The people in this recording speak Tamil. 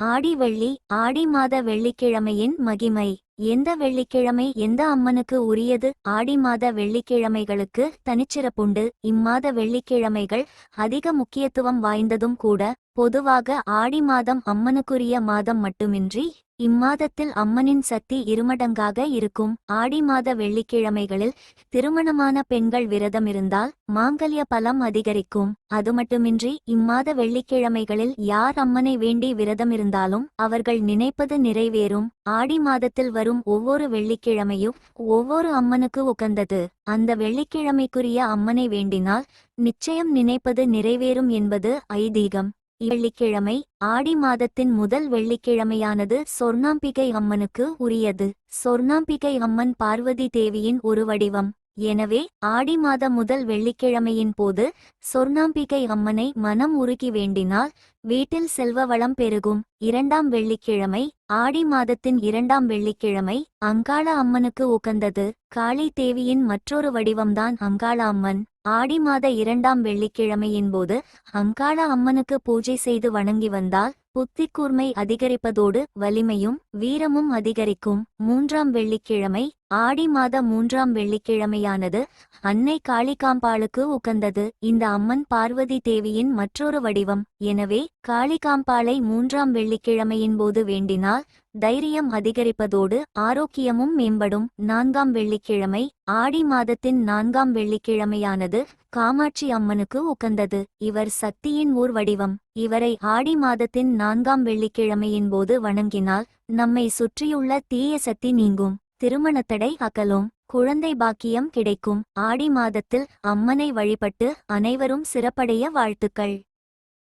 ஆடி வெள்ளி ஆடி மாத வெள்ளிக்கிழமையின் மகிமை. எந்த வெள்ளிக்கிழமை எந்த அம்மனுக்கு உரியது? ஆடி மாத வெள்ளிக்கிழமைகளுக்கு தனிச்சிறப்புண்டு. இம்மாத வெள்ளிக்கிழமைகள் அதிக முக்கியத்துவம் வாய்ந்ததும் கூட பொதுவாக ஆடி மாதம் அம்மனுக்குரிய மாதம் மட்டுமின்றி இம்மாதத்தில் அம்மனின் சக்தி இருமடங்காக இருக்கும். ஆடி மாத வெள்ளிக்கிழமைகளில் திருமணமான பெண்கள் விரதம் இருந்தால் மாங்கல்ய பலம் அதிகரிக்கும். அது மட்டுமின்றி இம்மாத வெள்ளிக்கிழமைகளில் யார் அம்மனை வேண்டி விரதம் இருந்தாலும் அவர்கள் நினைப்பது நிறைவேறும். ஆடி மாதத்தில் வரும் ஒவ்வொரு வெள்ளிக்கிழமையும் ஒவ்வொரு அம்மனுக்கு உகந்தது. அந்த வெள்ளிக்கிழமைக்குரிய அம்மனை வேண்டினால் நிச்சயம் நினைப்பது நிறைவேறும் என்பது ஐதீகம். வெள்ளிக்கிழமை ஆடி மாதத்தின் முதல் வெள்ளிக்கிழமையானது சொர்ணாம்பிகை அம்மனுக்கு உரியது. சொர்ணாம்பிகை அம்மன் பார்வதி தேவியின் ஒரு வடிவம். எனவே ஆடி மாதம் முதல் வெள்ளிக்கிழமையின் போது சொர்ணாம்பிகை அம்மனை மனம் உருகி வேண்டினால் வீட்டில் செல்வ வளம் பெருகும். இரண்டாம் வெள்ளிக்கிழமை ஆடி மாதத்தின் இரண்டாம் வெள்ளிக்கிழமை அங்காள அம்மனுக்கு உகந்தது. காளி தேவியின் மற்றொரு வடிவம்தான் அங்காள அம்மன். ஆடி மாத இரண்டாம் வெள்ளிக்கிழமையின் போது அங்காள அம்மனுக்கு பூஜை செய்து வணங்கி வந்தால் புத்தி கூர்மை அதிகரிப்பதோடு வலிமையும் வீரமும் அதிகரிக்கும். மூன்றாம் வெள்ளிக்கிழமை ஆடி மாத மூன்றாம் வெள்ளிக்கிழமையானது அன்னை காளிகாம்பாளுக்கு உகந்தது. இந்த அம்மன் பார்வதி தேவியின் மற்றொரு வடிவம். எனவே காளிகாம்பாளை மூன்றாம் வெள்ளிக்கிழமையின் போது வேண்டினால் தைரியம் அதிகரிப்பதோடு ஆரோக்கியமும் மேம்படும். நான்காம் வெள்ளிக்கிழமை ஆடி மாதத்தின் நான்காம் வெள்ளிக்கிழமையானது காமாட்சி அம்மனுக்கு உகந்தது. இவர் சக்தியின் ஊர் வடிவம். இவரை ஆடி மாதத்தின் நான்காம் வெள்ளிக்கிழமையின் போது வணங்கினால் நம்மை சுற்றியுள்ள தீய சக்தி நீங்கும். திருமணத்தடை அகலும். குழந்தை பாக்கியம் கிடைக்கும். ஆடி மாதத்தில் அம்மனை வழிபட்டு அனைவரும் சிறப்படைய வாழ்த்துக்கள்.